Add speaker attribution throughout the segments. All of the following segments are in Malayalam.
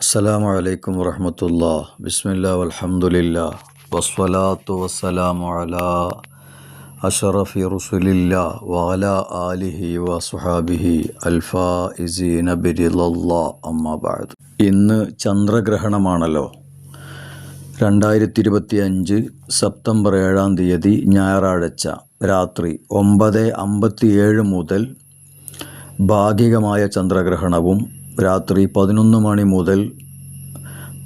Speaker 1: അസ്സലാമു അലൈക്കും വറഹമത്തുല്ലാ ബിസ്മില്ലാ വൽഹംദുലില്ലാ വസ്വലാത്തു വസ്സലാമു അലാ അഷറഫി റുസുലില്ല വാല ആലിഹി വസുഹാബിഹി അൽഫാ ബിരിലല്ലാ അമ്മാ ബഅദ്. ഇന്ന് ചന്ദ്രഗ്രഹണമാണല്ലോ. രണ്ടായിരത്തി ഇരുപത്തി അഞ്ച് സെപ്റ്റംബർ ഏഴാം തീയതി ഞായറാഴ്ച രാത്രി ഒമ്പത് അമ്പത്തിയേഴ് മുതൽ ഭാഗികമായ ചന്ദ്രഗ്രഹണവും രാത്രി പതിനൊന്ന് മണി മുതൽ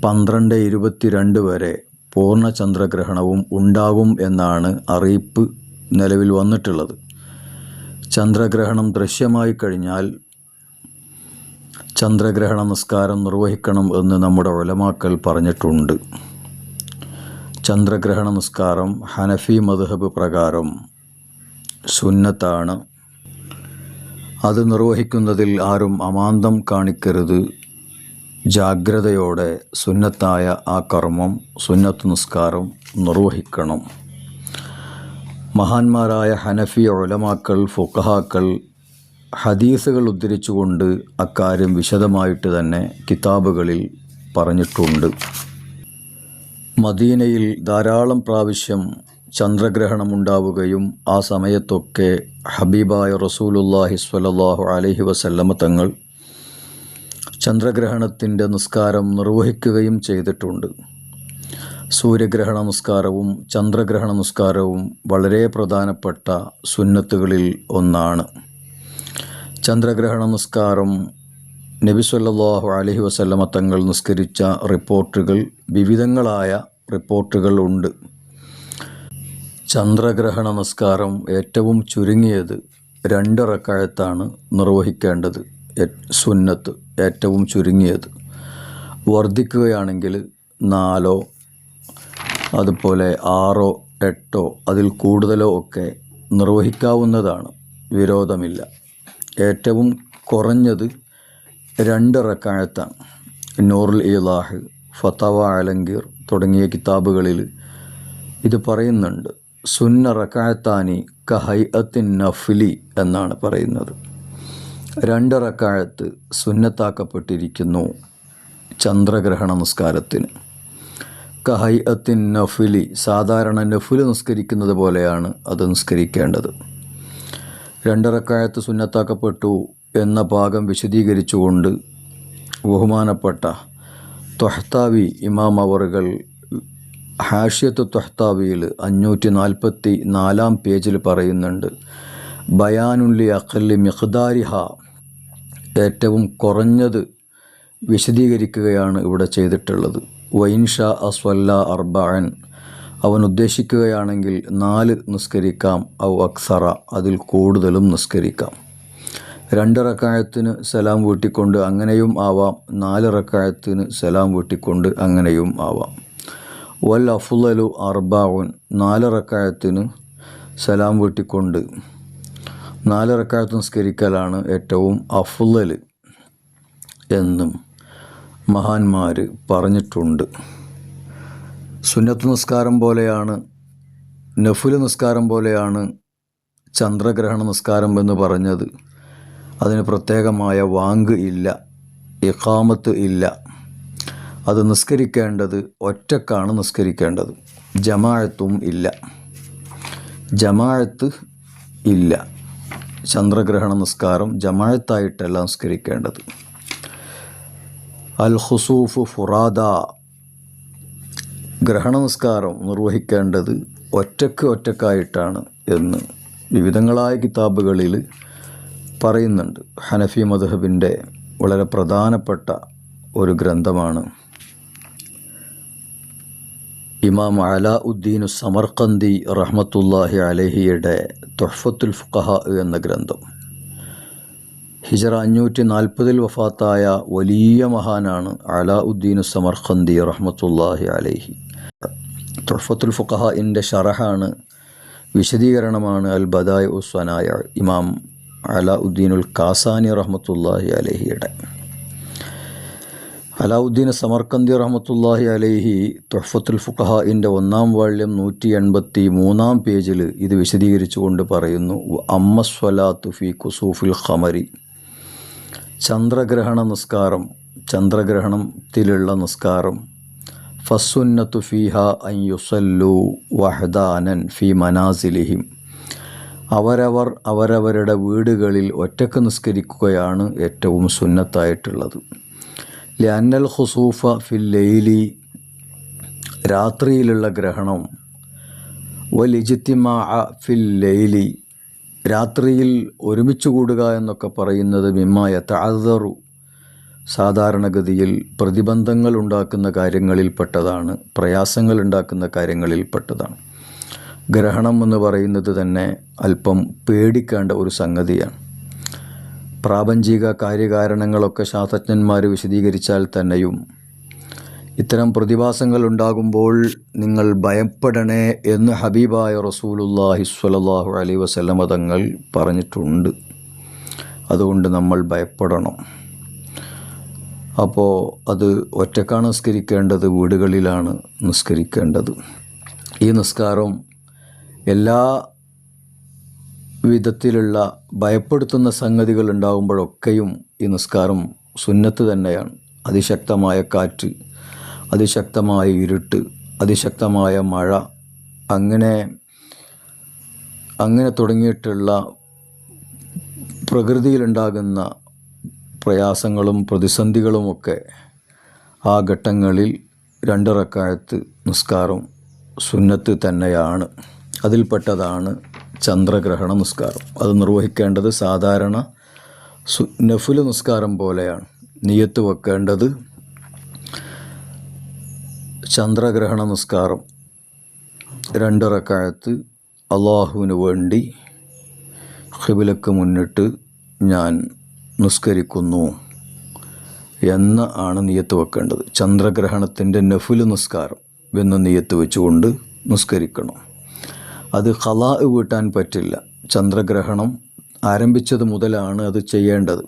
Speaker 1: പന്ത്രണ്ട് ഇരുപത്തിരണ്ട് വരെ പൂർണ ചന്ദ്രഗ്രഹണവും ഉണ്ടാകും എന്നാണ് അറിയിപ്പ് നിലവിൽ വന്നിട്ടുള്ളത്. ചന്ദ്രഗ്രഹണം ദൃശ്യമായി കഴിഞ്ഞാൽ ചന്ദ്രഗ്രഹണ നമസ്കാരം നിർവഹിക്കണം എന്ന് നമ്മുടെ ഒലമാക്കൾ പറഞ്ഞിട്ടുണ്ട്. ചന്ദ്രഗ്രഹണ നമസ്കാരം ഹനഫി മധുഹബ് പ്രകാരം സുന്നത്താണ്. അത് നിർവഹിക്കുന്നതിൽ ആരും അമാന്തം കാണിക്കരുത്. ജാഗ്രതയോടെ സുന്നത്തായ ആ കർമ്മം സുന്നത്ത് നിസ്കാരം നിർവഹിക്കണം. മഹാന്മാരായ ഹനഫി ഒലമാക്കൾ ഫുക്കഹാക്കൾ ഹദീസുകൾ ഉദ്ധരിച്ചുകൊണ്ട് അക്കാര്യം വിശദമായിട്ട് തന്നെ കിതാബുകളിൽ പറഞ്ഞിട്ടുണ്ട്. മദീനയിൽ ധാരാളം പ്രാവശ്യം ചന്ദ്രഗ്രഹണം ഉണ്ടാവുകയും ആ സമയത്തൊക്കെ ഹബീബായ റസൂലുല്ലാഹി സ്വല്ലല്ലാഹു അലഹി വസല്ലമ തങ്ങൾ ചന്ദ്രഗ്രഹണത്തിന്റെ നിസ്കാരം നിർവഹിക്കുകയും ചെയ്തിട്ടുണ്ട്. സൂര്യഗ്രഹണ നിസ്കാരവും ചന്ദ്രഗ്രഹണ നിസ്കാരവും വളരെ പ്രധാനപ്പെട്ട സുന്നത്തുകളിൽ ഒന്നാണ്. ചന്ദ്രഗ്രഹണ നിസ്കാരം നബി അലഹി അലൈഹി വസല്ലമ തങ്ങൾ നിസ്കരിച്ച റിപ്പോർട്ടുകൾ വിവിധങ്ങളായ റിപ്പോർട്ടുകൾ ഉണ്ട്. ചന്ദ്രഗ്രഹണ നമസ്കാരം ഏറ്റവും ചുരുങ്ങിയത് രണ്ട് റക്കായത്താണ് നിർവഹിക്കേണ്ടത് സുന്നത്ത് ഏറ്റവും ചുരുങ്ങിയത്. വർദ്ധിക്കുകയാണെങ്കിൽ നാലോ അതുപോലെ ആറോ എട്ടോ അതിൽ കൂടുതലോ ഒക്കെ നിർവഹിക്കാവുന്നതാണ്. വിരോധമില്ല. ഏറ്റവും കുറഞ്ഞത് രണ്ട് റക്കായത്താണ് നൂറുൽ ഇലാഹ് ഫത്തവ അലങ്കീർ തുടങ്ങിയ കിതാബുകളിൽ ഇത് പറയുന്നുണ്ട്. സുന്ന റക്കായത്താനി കഹൈഅത്തിൻ നഫ്ലി എന്നാണ് പറയുന്നത്. രണ്ട് റക്കായത്ത് സുന്നത്താക്കപ്പെട്ടിരിക്കുന്നു ചന്ദ്രഗ്രഹണ നിസ്കാരത്തിന്. കഹൈഅത്തിൻ നഫിലി സാധാരണ നഫുൽ നിസ്കരിക്കുന്നത് പോലെയാണ് അത് നിസ്കരിക്കേണ്ടത്. രണ്ടിറക്കായത്ത് സുന്നത്താക്കപ്പെട്ടു എന്ന ഭാഗം വിശദീകരിച്ചുകൊണ്ട് ബഹുമാനപ്പെട്ട തൊഹ്താവി ഇമാം അവറുകൾ ഹാഷ്യത്ത് തൊഹ്താവിയിൽ അഞ്ഞൂറ്റി നാൽപ്പത്തി നാലാം പേജിൽ പറയുന്നുണ്ട് ബയാനുള്ളി അഖല്ലി മിഖ്ദാരിഹ ഏറ്റവും കുറഞ്ഞത് വിശദീകരിക്കുകയാണ് ഇവിടെ ചെയ്തിട്ടുള്ളത്. വൈൻഷ അസ്വല്ല അർബാൻ അവൻ ഉദ്ദേശിക്കുകയാണെങ്കിൽ നാല് നിസ്കരിക്കാം ഔ അക്സറ അതിൽ കൂടുതലും നിസ്കരിക്കാം. രണ്ട് റക്കായത്തിന് സലാം വീട്ടിക്കൊണ്ട് അങ്ങനെയും ആവാം നാല് റക്കായത്തിന് സലാം വീട്ടിക്കൊണ്ട് അങ്ങനെയും ആവാം. വൽ അഫുലു അർബാവുൻ നാല് റക്കായത്തിന് സലാം വീട്ടിക്കൊണ്ട് നാല് റക്കായത്ത് നിസ്കരിക്കലാണ് ഏറ്റവും അഫുലൽ എന്നും മഹാന്മാർ പറഞ്ഞിട്ടുണ്ട്. സുന്നത്ത് നിസ്കാരം പോലെയാണ് നഫുൽ നിസ്കാരം പോലെയാണ് ചന്ദ്രഗ്രഹണ നിസ്കാരം എന്ന് പറഞ്ഞത്. അതിന് പ്രത്യേകമായ വാങ്ക് ഇല്ല ഇഖാമത്ത് ഇല്ല. അത് നിസ്കരിക്കേണ്ടത് ഒറ്റക്കാണ് നിസ്കരിക്കേണ്ടത്. ജമാഴത്തും ഇല്ല. ജമാഴത്ത് ഇല്ല. ചന്ദ്രഗ്രഹണ നിസ്കാരം ജമാഴത്തായിട്ടല്ല നിസ്കരിക്കേണ്ടത്. അൽ ഹുസൂഫ് ഫുറാദ. ഗ്രഹണ നിസ്കാരം നിർവഹിക്കേണ്ടത് ഒറ്റയ്ക്ക് ഒറ്റക്കായിട്ടാണ് എന്ന് വിവിധങ്ങളായ കിതാബുകളിൽ പറയുന്നുണ്ട്. ഹനഫി മധുഹബിന്റെ വളരെ പ്രധാനപ്പെട്ട ഒരു ഗ്രന്ഥമാണ് ഇമാം അല ഉദ്ദീനു സമർക്കന്തി റഹ്മത്തുല്ലാഹി അലഹിയുടെ തൊഹഫത്തുൽ ഫുഖഹ എന്ന ഗ്രന്ഥം. ഹിജറ അഞ്ഞൂറ്റി നാൽപ്പതിൽ വഫാത്തായ വലിയ മഹാനാണ് അല ഉദ്ദീനു സമർഖന്തി റഹ്മത്തുല്ലാഹി അലഹി. തൊഹഫത്തുൽ ഫുഖഹന്റെ ഷറഹാണ് വിശദീകരണമാണ് അൽ ബദായ് ഉസ്വനായ ഇമാം അല ഉദ്ദീനുൽ കാസാനി റഹ്മത്തുല്ലാഹി അലഹിയുടെ. അലാവുദ്ദീൻ സമർക്കന്തി റഹമത്തുല്ലാഹി അലൈഹി തൊഹഫത്തുൽ ഫുഖഹന്റെ ഒന്നാം വാള്യം നൂറ്റി എൺപത്തി മൂന്നാം പേജിൽ ഇത് വിശദീകരിച്ചുകൊണ്ട് പറയുന്നു. അമ്മ അമ്മസ്വലാത്തു ഫി കുസൂഫുൽ ഖമരി. ചന്ദ്രഗ്രഹണ നിസ്കാരം ചന്ദ്രഗ്രഹണത്തിലുള്ള നിസ്കാരം. ഫസുന്നത്തു ഫിഹ അൻ യുസല്ലു വഹദാനൻ ഫി മനാസിലിഹിം. അവരവർ അവരവരുടെ വീടുകളിൽ ഒറ്റയ്ക്ക് നിസ്കരിക്കുകയാണ് ഏറ്റവും സുന്നത്തായിട്ടുള്ളത്. ലന്നൽ ഹുസൂഫ ഫിൽ ലൈലി രാത്രിയിലുള്ള ഗ്രഹണം. വലിജിത്തിമാ ഫിൽ ലൈലി രാത്രിയിൽ ഒരുമിച്ച് കൂടുക എന്നൊക്കെ പറയുന്നത് മിമ്മായ താഴ്തറു സാധാരണഗതിയിൽ പ്രതിബന്ധങ്ങൾ ഉണ്ടാക്കുന്ന കാര്യങ്ങളിൽപ്പെട്ടതാണ് പ്രയാസങ്ങൾ ഉണ്ടാക്കുന്ന കാര്യങ്ങളിൽപ്പെട്ടതാണ് ഗ്രഹണം എന്ന് പറയുന്നത് തന്നെ അല്പം പേടിക്കേണ്ട ഒരു സംഗതിയാണ്. പ്രാപഞ്ചിക കാര്യകാരണങ്ങളൊക്കെ ശാസ്ത്രജ്ഞന്മാർ വിശദീകരിച്ചാൽ തന്നെയും. ഇത്തരം പ്രതിഭാസങ്ങൾ ഉണ്ടാകുമ്പോൾ നിങ്ങൾ ഭയപ്പെടണേ എന്ന് ഹബീബായ റസൂലുല്ലാഹി സ്വലല്ലാഹു അലൈ വസല്ലമ തങ്ങൾ പറഞ്ഞിട്ടുണ്ട്. അതുകൊണ്ട് നമ്മൾ ഭയപ്പെടണം. അപ്പോൾ അത് ഒറ്റക്കാണ് നിസ്കരിക്കേണ്ടത് വീടുകളിലാണ് നിസ്കരിക്കേണ്ടത്. ഈ നിസ്കാരം എല്ലാ വിധത്തിലുള്ള ഭയപ്പെടുത്തുന്ന സംഗതികൾ ഉണ്ടാകുമ്പോഴൊക്കെയും ഈ നിസ്കാരം സുന്നത്ത് തന്നെയാണ്. അതിശക്തമായ കാറ്റ് അതിശക്തമായ ഇരുട്ട് അതിശക്തമായ മഴ അങ്ങനെ അങ്ങനെ തുടങ്ങിയിട്ടുള്ള പ്രകൃതിയിലുണ്ടാകുന്ന പ്രയാസങ്ങളും പ്രതിസന്ധികളുമൊക്കെ ആ ഘട്ടങ്ങളിൽ രണ്ടിറക്കാഴത്ത് നിസ്കാരം സുന്നത്ത് തന്നെയാണ്. അതിൽപ്പെട്ടതാണ് ചന്ദ്രഗ്രഹണ നിസ്കാരം അത് നിർവഹിക്കേണ്ടത് സാധാരണ സു നഫുൽ നിസ്കാരം പോലെയാണ്. നിയത്ത് വെക്കേണ്ടത് ചന്ദ്രഗ്രഹണ നിസ്കാരം രണ്ടിറക്കാലത്ത് അള്ളാഹുവിന് വേണ്ടി ഹിബിലക്ക് മുന്നിട്ട് ഞാൻ നിസ്കരിക്കുന്നു എന്ന ആണ് നിയത്ത് വെക്കേണ്ടത്. ചന്ദ്രഗ്രഹണത്തിന്റെ നഫുൽ നിസ്കാരം എന്ന് നിയത്ത് വെച്ചുകൊണ്ട് നിസ്കരിക്കണം. അത് ഹലാ വീട്ടാൻ പറ്റില്ല. ചന്ദ്രഗ്രഹണം ആരംഭിച്ചത് മുതലാണ് അത് ചെയ്യേണ്ടത്.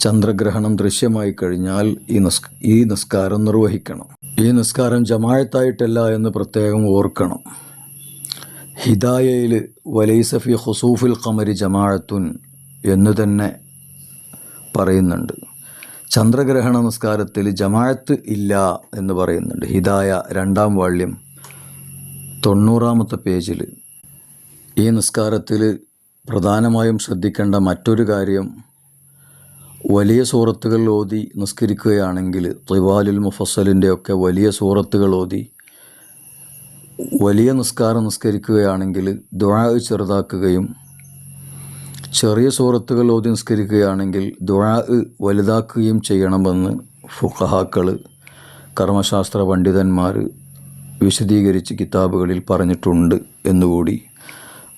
Speaker 1: ചന്ദ്രഗ്രഹണം ദൃശ്യമായി കഴിഞ്ഞാൽ ഈ നിസ് ഈ നിസ്കാരം നിർവഹിക്കണം. ഈ നിസ്കാരം ജമായത്തായിട്ടല്ല എന്ന് പ്രത്യേകം ഓർക്കണം. ഹിദായയിൽ വലൈസഫി ഹുസൂഫുൽ ഖമരി ജമാഅത്തുൻ എന്ന് തന്നെ പറയുന്നുണ്ട്. ചന്ദ്രഗ്രഹണ നിസ്കാരത്തിൽ ജമാഅത്ത് ഇല്ല എന്ന് പറയുന്നുണ്ട്. ഹിദായ രണ്ടാം വാള്യം. തൊണ്ണൂറാമത്തെ പേജിൽ ഈ നിസ്കാരത്തിൽ പ്രധാനമായും ശ്രദ്ധിക്കേണ്ട മറ്റൊരു കാര്യം വലിയ സൂറത്തുകൾ ഓതി നിസ്കരിക്കുകയാണെങ്കിൽ ത്രിവാലുൽ മുഫസലിന്റെ ഒക്കെ വലിയ സൂറത്തുകൾ ഓതി വലിയ നിസ്കാരം നിസ്കരിക്കുകയാണെങ്കിൽ ദുആ ചെറുതാക്കുകയും ചെറിയ സൂറത്തുകൾ ഓതി നിസ്കരിക്കുകയാണെങ്കിൽ ദുആ വലുതാക്കുകയും ചെയ്യണമെന്ന് ഫുഖഹാക്കൾ കർമ്മശാസ്ത്ര പണ്ഡിതന്മാർ വിശദീകരിച്ച് കിതാബുകളിൽ പറഞ്ഞിട്ടുണ്ട് എന്നുകൂടി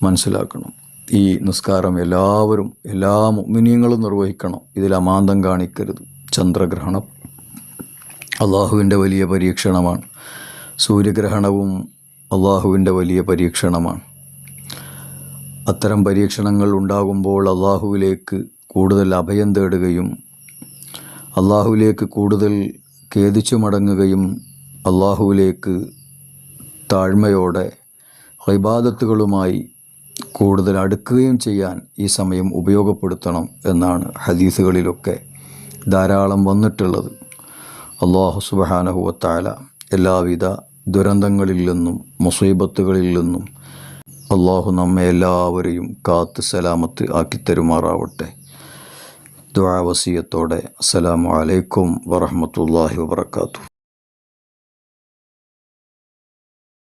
Speaker 1: മനസ്സിലാക്കണം. ഈ നിസ്കാരം എല്ലാവരും എല്ലാ മുമിനിയങ്ങളും നിർവഹിക്കണം. ഇതിൽ അമാന്തം കാണിക്കരുത്. ചന്ദ്രഗ്രഹണം അള്ളാഹുവിന്റെ വലിയ പരീക്ഷണമാണ്. സൂര്യഗ്രഹണവും അള്ളാഹുവിന്റെ വലിയ പരീക്ഷണമാണ്. അത്തരം പരീക്ഷണങ്ങൾ ഉണ്ടാകുമ്പോൾ അള്ളാഹുവിലേക്ക് കൂടുതൽ അഭയം തേടുകയും അള്ളാഹുവിലേക്ക് കൂടുതൽ ഖേദിച്ചു മടങ്ങുകയും അള്ളാഹുവിലേക്ക് താഴ്മയോടെ ഇബാദത്തുകളുമായി കൂടുതൽ അടുക്കുകയും ചെയ്യാൻ ഈ സമയം ഉപയോഗപ്പെടുത്തണം എന്നാണ് ഹദീസുകളിലൊക്കെ ധാരാളം വന്നിട്ടുള്ളത്. അള്ളാഹു സുബഹാനഹുവത്താല എല്ലാവിധ ദുരന്തങ്ങളിൽ നിന്നും മുസീബത്തുകളിൽ നിന്നും അള്ളാഹു നമ്മെ എല്ലാവരെയും കാത്ത് സലാമത്ത് ആക്കിത്തരുമാറാവട്ടെ ദുആ വസിയത്തോടെ അസ്സലാമു അലൈക്കും വറഹ്മത്തുള്ളാഹി വബറകാതുഹു.